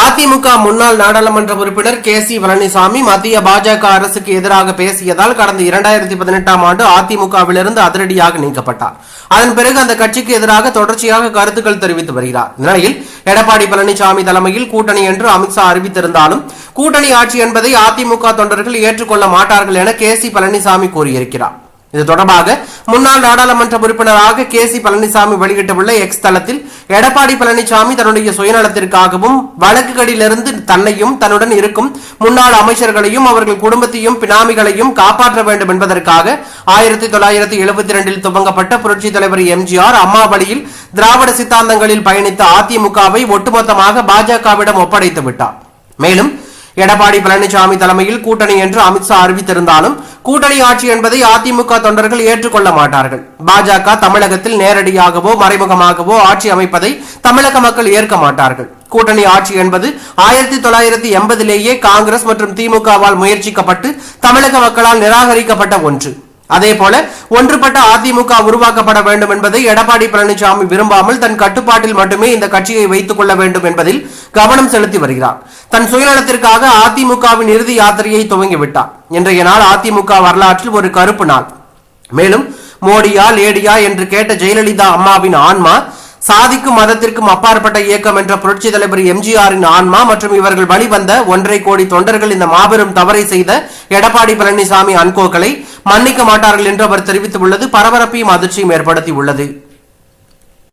அதிமுக முன்னாள் நாடாளுமன்ற உறுப்பினர் கே சி பழனிசாமி மத்திய பாஜக அரசுக்கு எதிராக பேசியதால் கடந்த இரண்டாயிரத்தி பதினெட்டாம் ஆண்டு அதிமுகவிலிருந்து அதிரடியாக நீக்கப்பட்டார். அதன் பிறகு அந்த கட்சிக்கு எதிராக தொடர்ச்சியாக கருத்துக்கள் தெரிவித்து வருகிறார். நிலையில் எடப்பாடி பழனிசாமி தலைமையில் கூட்டணி என்று அமித்ஷா அறிவித்திருந்தாலும் கூட்டணி ஆட்சி என்பதை அதிமுக தொண்டர்கள் ஏற்றுக்கொள்ள மாட்டார்கள் என கே சி பழனிசாமி கூறியிருக்கிறார். இது தொடர்பாக முன்னாள் நாடாளுமன்ற உறுப்பினராக கே சி பழனிசாமி வெளியிட்டுள்ள எக்ஸ் தளத்தில் எடப்பாடி பழனிசாமி தன்னுடைய சுயநலத்திற்காகவும் வழக்குகளிலிருந்து தன்னையும் தன்னுடன் இருக்கும் முன்னாள் அமைச்சர்களையும் அவர்கள் குடும்பத்தையும் பினாமிகளையும் காப்பாற்ற வேண்டும் என்பதற்காக ஆயிரத்தி தொள்ளாயிரத்தி எழுபத்தி ரெண்டில் துவங்கப்பட்ட புரட்சி தலைவர் எம்ஜிஆர் அம்மா வழியில் திராவிட சித்தாந்தங்களில் பயணித்த அதிமுகவை ஒட்டுமொத்தமாக பாஜகவிடம் ஒப்படைத்து விட்டார். மேலும் எடப்பாடி பழனிசாமி தலைமையில் கூட்டணி என்று அமித்ஷா அறிவித்திருந்தாலும் கூட்டணி ஆட்சி என்பதை அதிமுக தொண்டர்கள் ஏற்றுக்கொள்ள மாட்டார்கள். பாஜக தமிழகத்தில் நேரடியாகவோ மறைமுகமாகவோ ஆட்சி அமைப்பதை தமிழக மக்கள் ஏற்க மாட்டார்கள். கூட்டணி ஆட்சி என்பது ஆயிரத்தி தொள்ளாயிரத்தி எண்பதிலேயே காங்கிரஸ் மற்றும் திமுகவால் முயற்சிக்கப்பட்டு தமிழக மக்களால் நிராகரிக்கப்பட்ட ஒன்று. அதே போல ஒன்றுபட்ட அதிமுக உருவாக்கப்பட வேண்டும் என்பதை எடப்பாடி பழனிசாமி விரும்பாமல் தன் கட்டுப்பாட்டில் மட்டுமே இந்த கட்சியை வைத்துக் கொள்ள வேண்டும் என்பதில் கவனம் செலுத்தி வருகிறார். தன் சுயநலத்திற்காக அதிமுகவின் இறுதி யாத்திரையை துவங்கிவிட்டார். இன்றைய நாள் அதிமுக வரலாற்றில் ஒரு கருப்பு நாள். மேலும் மோடியா லேடியா என்று கேட்ட ஜெயலலிதா அம்மாவின் ஆன்மா சாதிக்கும் மதத்திற்கும் அப்பாற்பட்ட இயக்கம் என்ற புரட்சி தலைவர் எம்ஜிஆரின் ஆன்மா மற்றும் இவர்கள் வழிவந்த ஒன்றரை கோடி தொண்டர்கள் இந்த மாபெரும் தவறை செய்த எடப்பாடி பழனிசாமி அன்கோக்களை மன்னிக்க மாட்டார்கள் என்று அவர் தெரிவித்துள்ளது. பரபரப்பையும் அதிர்ச்சியும் ஏற்படுத்தி உள்ளது